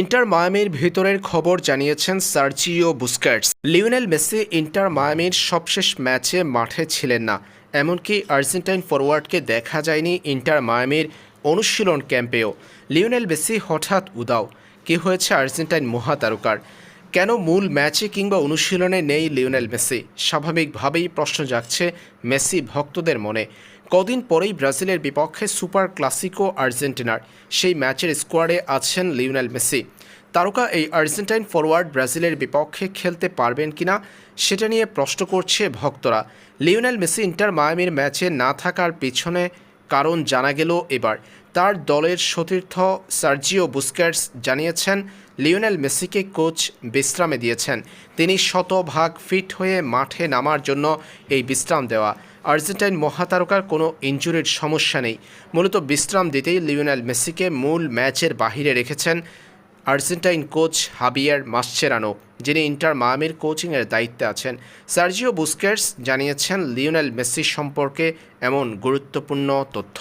Inter মায়ামির ভেতরের খবর জানিয়েছেন Sergio Busquets Lionel Messi Inter মায়ামির সবশেষ ম্যাচে মাঠে ছিলেন না, এমনকি আর্জেন্টাইন ফরওয়ার্ডকে দেখা যায়নি ইন্টার মায়ামির অনুশীলন ক্যাম্পেও। লিওনেল মেসি হঠাৎ উদাও, কি হয়েছে আর্জেন্টাইন মহাতারকার? কেন মূল ম্যাচে কিংবা অনুশীলনে নেই লিওনেল মেসি? স্বাভাবিকভাবেই প্রশ্ন জাগছে মেসি ভক্তদের মনে। কদিন পরেই ব্রাজিলের বিপক্ষে সুপার ক্লাসিকো আর্জেন্টিনার। সেই ম্যাচের স্কোয়াডে আছেন লিওনেল মেসি। তারকা এই আর্জেন্টাইন ফরওয়ার্ড ব্রাজিলের বিপক্ষে খেলতে পারবেন কিনা, সেটা নিয়ে প্রশ্ন করছে ভক্তরা। লিওনেল মেসি ইন্টার মায়ামির ম্যাচে না থাকার পিছনে কারণ জানা গেল এবার। তার দলের সতীর্থ সার্জিও বুস্কার্স জানিয়েছেন, লিওনেল মেসিকে কোচ বিশ্রামে দিয়েছেন। তিনি শতভাগ ফিট হয়ে মাঠে নামার জন্য এই বিশ্রাম দেওয়া। আর্জেন্টাইন মহাতারকার কোনো ইঞ্জুরির সমস্যা নেই। মূলত বিশ্রাম দিতেই লিওনেল মেসিকে মূল ম্যাচের বাহিরে রেখেছেন আর্জেন্টাইন কোচ হাবিয়ার মাসচেরানো, যিনি ইন্টার মায়ামির কোচিংয়ের দায়িত্বে আছেন। সার্জিও বুস্কেটস জানিয়েছেন, লিওনেল মেসি সম্পর্কে এমন গুরুত্বপূর্ণ তথ্য।